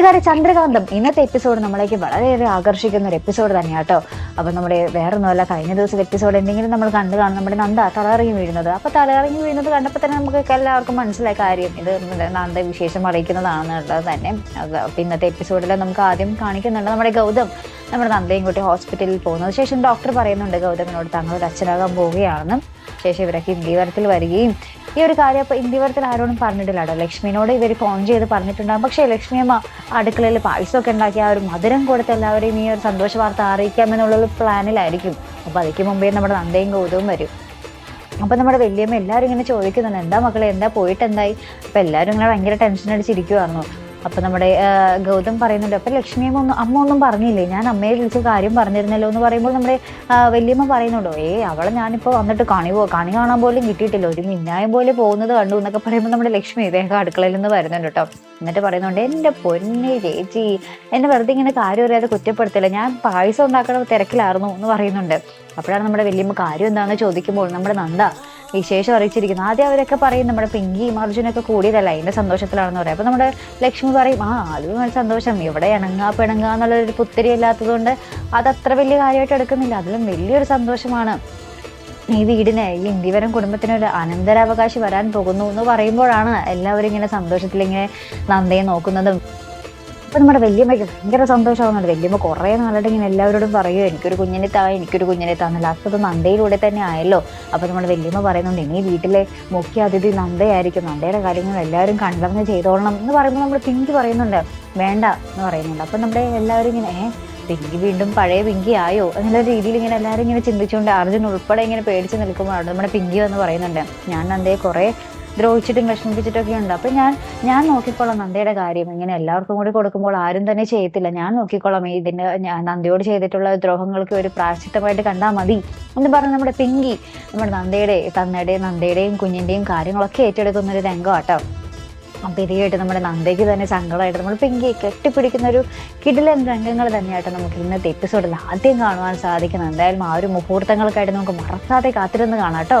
കൂട്ടുകാരെ ചന്ദ്രകാന്തം. ഇന്നത്തെ എപ്പിസോഡ് നമ്മളേക്ക് വളരെയേറെ ആകർഷിക്കുന്ന ഒരു എപ്പിസോഡ് തന്നെയാണ് കേട്ടോ അപ്പം നമ്മുടെ വേറെ ഒന്നുമല്ല കഴിഞ്ഞ ദിവസത്തെ എപ്പിസോഡ് എന്തെങ്കിലും നമ്മൾ കണ്ടു കാണും. നമ്മുടെ നന്ദ തലകറങ്ങി വീഴുന്നത്. അപ്പോൾ തലകറങ്ങി വീഴുന്നത് കണ്ടപ്പോൾ തന്നെ നമുക്ക് എല്ലാവർക്കും മനസ്സിലായ കാര്യം ഇത് നന്ദ വിശേഷം അറിയിക്കുന്നതാണെന്നുള്ളത് തന്നെ. അപ്പം ഇന്നത്തെ എപ്പിസോഡിൽ നമുക്ക് ആദ്യം കാണിക്കുന്നുണ്ട് നമ്മുടെ ഗൗതം. നമ്മുടെ നന്ദയും കൂട്ടി ഹോസ്പിറ്റലിൽ പോകുന്നത് ശേഷം ഡോക്ടർ പറയുന്നുണ്ട് ഗൗതമിനോട് തങ്ങൾ അച്ഛനാകാൻ പോവുകയാണെന്ന്. ശേഷം ഇവരൊക്കെ ഇന്ത്യവരത്തിൽ വരികയും ഈ ഒരു കാര്യം അപ്പോൾ ഇന്ത്യവരത്തിൽ ആരോടും പറഞ്ഞിട്ടില്ല കേട്ടോ ലക്ഷ്മിനോട് ഇവർ ഫോൺ ചെയ്ത് പറഞ്ഞിട്ടുണ്ടാകും പക്ഷേ ലക്ഷ്മി അമ്മ അടുക്കളയിൽ പായസമൊക്കെ ഉണ്ടാക്കി ആ ഒരു മധുരം കൊടുത്ത് എല്ലാവരെയും ഈ ഒരു സന്തോഷ വാർത്ത അറിയിക്കാമെന്നുള്ള ഒരു പ്ലാനിലായിരിക്കും. അപ്പോൾ അതിക്ക് മുമ്പേ നമ്മുടെ നന്ദയും ഗൗതവും വരും. അപ്പം നമ്മുടെ വലിയമ്മ എല്ലാവരും ഇങ്ങനെ ചോദിക്കുന്നുണ്ട് എന്താ മക്കളെ എന്താ പോയിട്ട് എന്തായി? അപ്പോൾ എല്ലാവരും ഇങ്ങനെ ഭയങ്കര ടെൻഷൻ അടിച്ചിരിക്കുവായിരുന്നു. അപ്പം നമ്മുടെ ഗൗതം പറയുന്നുണ്ട് അപ്പം ലക്ഷ്മിയമ്മ ഒന്നും അമ്മ ഒന്നും പറഞ്ഞില്ലേ? ഞാൻ അമ്മയെ വിളിച്ച് കാര്യം പറഞ്ഞിരുന്നല്ലോ എന്ന് പറയുമ്പോൾ നമ്മുടെ വലിയമ്മ പറയുന്നുണ്ടോ ഏ അവളെ ഞാനിപ്പോൾ വന്നിട്ട് കണി പോ കണി കാണാൻ പോലും കിട്ടിയിട്ടില്ല. ഒരു മിന്നായം പോലെ പോകുന്നത് കണ്ടു എന്നൊക്കെ പറയുമ്പോൾ നമ്മുടെ ലക്ഷ്മി വേഗം അടുക്കളയിൽ നിന്ന് വരുന്നുണ്ട് കേട്ടോ. എന്നിട്ട് പറയുന്നുണ്ട് എന്റെ പൊന്നേ ചേച്ചി എന്നെ വെറുതെ ഇങ്ങനെ കാര്യം അറിയാതെ കുറ്റപ്പെടുത്തില്ല ഞാൻ പായസം ഉണ്ടാക്കണ തിരക്കിലായിരുന്നു എന്ന് പറയുന്നുണ്ട്. അപ്പോഴാണ് നമ്മുടെ വലിയമ്മ കാര്യം എന്താണെന്ന് ചോദിക്കുമ്പോൾ നമ്മുടെ നന്ദ വിശേഷം അറിയിച്ചിരിക്കുന്നത് ആദ്യം അവരൊക്കെ പറയും നമ്മുടെ പിങ്കിയും അർജുനൊക്കെ കൂടിയതല്ല? അതിന്റെ സന്തോഷത്തിലാണെന്ന് പറയും. അപ്പൊ നമ്മുടെ ലക്ഷ്മി പറയും ആ അത് സന്തോഷം. ഇവിടെ ഇണങ്ങാ പിണങ്ങാ എന്നുള്ളൊരു പുത്തിരി ഇല്ലാത്തതുകൊണ്ട് അത് അത്ര വലിയ കാര്യമായിട്ട് എടുക്കുന്നില്ല. അതിലും വലിയൊരു സന്തോഷമാണ് ഈ വീടിന്. ഈ ഇന്ത്യവരം കുടുംബത്തിന് ഒരു അനന്തരാവകാശി വരാൻ പോകുന്നു എന്ന് പറയുമ്പോഴാണ് എല്ലാവരും ഇങ്ങനെ സന്തോഷത്തിൽ ഇങ്ങനെ നന്ദയെ നോക്കുന്നതും അപ്പൊ നമ്മുടെ വല്യമ്മയ്ക്ക് ഭയങ്കര സന്തോഷമാകുന്നുണ്ട് വല്യമ്മ കുറേ നാളായിട്ട് ഇങ്ങനെ എല്ലാവരോടും പറയുമോ എനിക്കൊരു കുഞ്ഞിനെ താ എനിക്കൊരു കുഞ്ഞിനെ താന്ന് ലാസ്റ്റ് അത് നന്ദയിലൂടെ തന്നെ ആയല്ലോ. അപ്പോൾ നമ്മുടെ വല്യമ്മ പറയുന്നുണ്ട് ഇനി വീട്ടിലെ മുഖ്യ അതിഥി നന്ദയായിരിക്കും. നന്ദയുടെ കാര്യങ്ങൾ എല്ലാവരും കണ്ടറിഞ്ഞ് ചെയ്തോളണം എന്ന് പറയുമ്പോൾ നമ്മൾ പിങ്കി പറയുന്നുണ്ട്. വേണ്ട എന്ന് പറയുന്നുണ്ട്. അപ്പൊ നമ്മുടെ എല്ലാവരും ഇങ്ങനെ ഏഹ് പിങ്കി വീണ്ടും പഴയ പിങ്കി ആയോ? എന്നുള്ള രീതിയിൽ ഇങ്ങനെ എല്ലാവരും ഇങ്ങനെ ചിന്തിച്ചുകൊണ്ട് അർജുൻ ഉൾപ്പെടെ ഇങ്ങനെ പേടിച്ച് നിൽക്കുമ്പോഴാണ് നമ്മുടെ പിങ്കി എന്ന് പറയുന്നുണ്ട്. ഞാൻ നന്ദയെ കുറേ ദ്രോഹിച്ചിട്ടും വിഷമിപ്പിച്ചിട്ടൊക്കെ ഉണ്ട്. അപ്പൊ ഞാൻ ഞാൻ നോക്കിക്കോളാം നന്ദയുടെ കാര്യം. ഇങ്ങനെ എല്ലാവർക്കും കൂടി കൊടുക്കുമ്പോൾ ആരും തന്നെ ചെയ്യത്തില്ല. ഞാൻ നോക്കിക്കോളാം ഞാൻ നന്ദയോട് ചെയ്തിട്ടുള്ള ദ്രോഹങ്ങൾക്ക് ഒരു പ്രായശ്ചിത്തമായിട്ട് കണ്ടാൽ മതി എന്ന് പറഞ്ഞ് നമ്മുടെ പിങ്കി നമ്മുടെ നന്ദയുടെ തന്നയുടെയും നന്ദയുടെയും കുഞ്ഞിന്റെയും കാര്യങ്ങളൊക്കെ ഏറ്റെടുക്കുന്ന ഒരു രംഗമാട്ടോ കേട്ട് നമ്മുടെ നന്ദയ്ക്ക് തന്നെ സങ്കടമായിട്ട് നമ്മൾ പിങ്കി കെട്ടിപ്പിടിക്കുന്ന ഒരു കിടിലൻ രംഗങ്ങൾ തന്നെയായിട്ട് നമുക്ക് ഇന്നത്തെ എപ്പിസോഡിൽ ആദ്യം കാണുവാൻ സാധിക്കുന്നത്. എന്തായാലും ആ ഒരു മുഹൂർത്തങ്ങൾക്കായിട്ട് നമുക്ക് മറക്കാതെ കാത്തിരുന്ന് കാണാം കേട്ടോ.